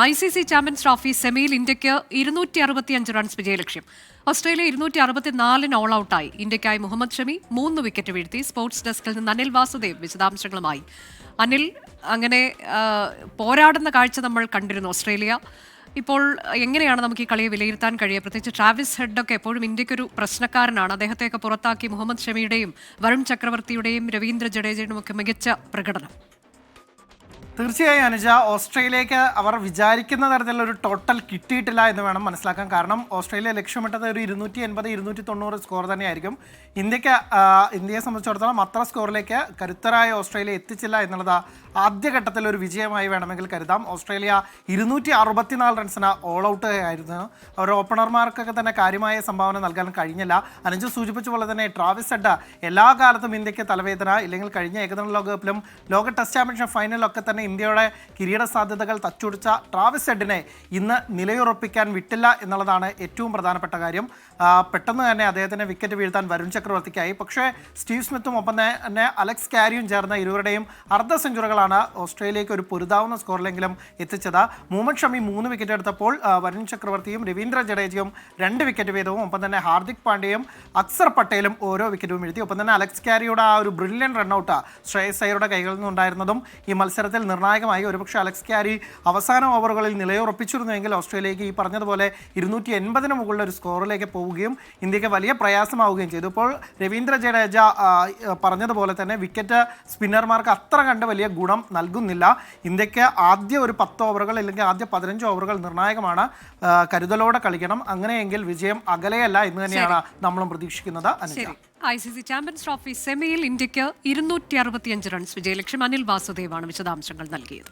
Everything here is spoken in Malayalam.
I C C champions trophy സെമിയിൽ ഇന്ത്യയ്ക്ക് ഇരുന്നൂറ്റി അറുപത്തിയഞ്ച് റൺസ് വിജയലക്ഷ്യം. ഓസ്ട്രേലിയ ഇരുന്നൂറ്റി അറുപത്തിനാലിന് ഓൾ ഔട്ടായി ഇന്ത്യക്കായി മുഹമ്മദ് ഷമി മൂന്ന് വിക്കറ്റ് വീഴ്ത്തി. സ്പോർട്സ് ഡെസ്കിൽ നിന്ന് അനിൽ വാസുദേവ് വിശദാംശങ്ങളുമായി. അനിൽ അങ്ങനെ പോരാടുന്ന കാഴ്ച നമ്മൾ കണ്ടിരുന്നു ഓസ്ട്രേലിയ. ഇപ്പോൾ എങ്ങനെയാണ് നമുക്ക് ഈ കളിയെ വിലയിരുത്താൻ കഴിയുക? പ്രത്യേകിച്ച് ട്രാവിസ് ഹെഡൊക്കെ എപ്പോഴും ഇന്ത്യക്കൊരു പ്രശ്നക്കാരനാണ്. അദ്ദേഹത്തെയൊക്കെ പുറത്താക്കി മുഹമ്മദ് ഷമിയുടെയും വരുൺ ചക്രവർത്തിയുടെയും രവീന്ദ്ര ജഡേജയുടെയും ഒക്കെ മികച്ച പ്രകടനം. തീർച്ചയായും അനുജ ഓസ്ട്രേലിയക്ക് അവർ വിചാരിക്കുന്ന തരത്തിലുള്ള ഒരു ടോട്ടൽ കിട്ടിയിട്ടില്ല എന്ന് വേണം മനസ്സിലാക്കാൻ. കാരണം ഓസ്ട്രേലിയ ലക്ഷ്യമിട്ടത് ഒരു ഇരുന്നൂറ്റി എൺപത് ഇരുന്നൂറ്റി തൊണ്ണൂറ് സ്കോർ തന്നെയായിരിക്കും. ഇന്ത്യയ്ക്ക് ഇന്ത്യയെ സംബന്ധിച്ചിടത്തോളം അത്ര സ്കോറിലേക്ക് കരുത്തരായ ഓസ്ട്രേലിയ എത്തിച്ചില്ല എന്നുള്ളത് ആദ്യഘട്ടത്തിൽ ഒരു വിജയമായി വേണമെങ്കിൽ കരുതാം. ഓസ്ട്രേലിയ ഇരുന്നൂറ്റി അറുപത്തിനാല് റൺസിന് ഓൾ ഔട്ട് ആയിരുന്നു. അവർ ഓപ്പണർമാർക്കൊക്കെ തന്നെ കാര്യമായ സംഭാവന നൽകാൻ കഴിഞ്ഞില്ല. അനുജ് സൂചിപ്പിച്ച പോലെ തന്നെ ട്രാവിസ് ഹെഡ് എല്ലാ കാലത്തും ഇന്ത്യയ്ക്ക് തലവേദന ഇല്ലെങ്കിൽ കഴിഞ്ഞ ഏകദിന ലോകകപ്പിലും ലോക ടെസ്റ്റ് ചാമ്പ്യൻഷിപ്പ് ഫൈനലിലൊക്കെ തന്നെ ഇന്ത്യയുടെ കിരീട സാധ്യതകൾ തച്ചുടിച്ച ട്രാവിസ് ഹെഡിനെ ഇന്ന് നിലയുറപ്പിക്കാൻ വിട്ടില്ല എന്നുള്ളതാണ് ഏറ്റവും പ്രധാനപ്പെട്ട കാര്യം. പെട്ടെന്ന് തന്നെ അദ്ദേഹത്തിന് വിക്കറ്റ് വീഴ്ത്താൻ വരുൺ ചക്രവർത്തിക്കായി. പക്ഷേ സ്റ്റീവ് സ്മിത്തും ഒപ്പം തന്നെ അലക്സ് കാരിയും ചേർന്ന ഇരുവരുടെയും അർദ്ധ സെഞ്ചുറികളാണ് ഓസ്ട്രേലിയയ്ക്ക് ഒരു പൊരുതാവുന്ന സ്കോറിലെങ്കിലും എത്തിച്ചത്. മുഹമ്മദ് ഷമി മൂന്ന് വിക്കറ്റ് എടുത്തപ്പോൾ വരുൺ ചക്രവർത്തിയും രവീന്ദ്ര ജഡേജയും രണ്ട് വിക്കറ്റ് വീതവും ഒപ്പം തന്നെ ഹാർദിക് പാണ്ഡ്യയും അക്സർ പട്ടേലും ഓരോ വിക്കറ്റും വീഴ്ത്തി. ഒപ്പം തന്നെ അലക്സ് കാരിയുടെ ആ ഒരു ബ്രില്യൻ റണ്ണൌട്ട് ശ്രേയസ് അയ്യരുടെ കൈകളിൽ നിന്നുണ്ടായിരുന്നതും ഈ മത്സരത്തിൽ നിർണായകമായി. ഒരുപക്ഷെ അലക്സ് ക്യാരി അവസാന ഓവറുകളിൽ നിലയുറപ്പിച്ചിരുന്നുവെങ്കിൽ ഓസ്ട്രേലിയക്ക് ഈ പറഞ്ഞതുപോലെ ഇരുന്നൂറ്റി എൺപതിന് മുകളിൽ ഒരു സ്കോറിലേക്ക് പോവുകയും ഇന്ത്യയ്ക്ക് വലിയ പ്രയാസമാവുകയും ചെയ്തു. ഇപ്പോൾ രവീന്ദ്ര ജഡേജ പറഞ്ഞതുപോലെ തന്നെ വിക്കറ്റ് സ്പിന്നർമാർക്ക് അത്ര കണ്ട് വലിയ ഗുണം നൽകുന്നില്ല. ഇന്ത്യയ്ക്ക് ആദ്യ ഒരു പത്ത് ഓവറുകൾ അല്ലെങ്കിൽ ആദ്യ പതിനഞ്ച് ഓവറുകൾ നിർണായകമാണ്. കരുതലോടെ കളിക്കണം. അങ്ങനെയെങ്കിൽ വിജയം അകലെയല്ല എന്ന് തന്നെയാണ് നമ്മളും പ്രതീക്ഷിക്കുന്നത് Anuja. I C C champions trophy സെമിയിൽ ഇന്ത്യയ്ക്ക് ഇരുന്നൂറ്റി അറുപത്തിയഞ്ച് റൺസ് വിജയലക്ഷ്യം അനിൽ വാസുദേവാണ് വിശദാംശങ്ങൾ നൽകിയത്.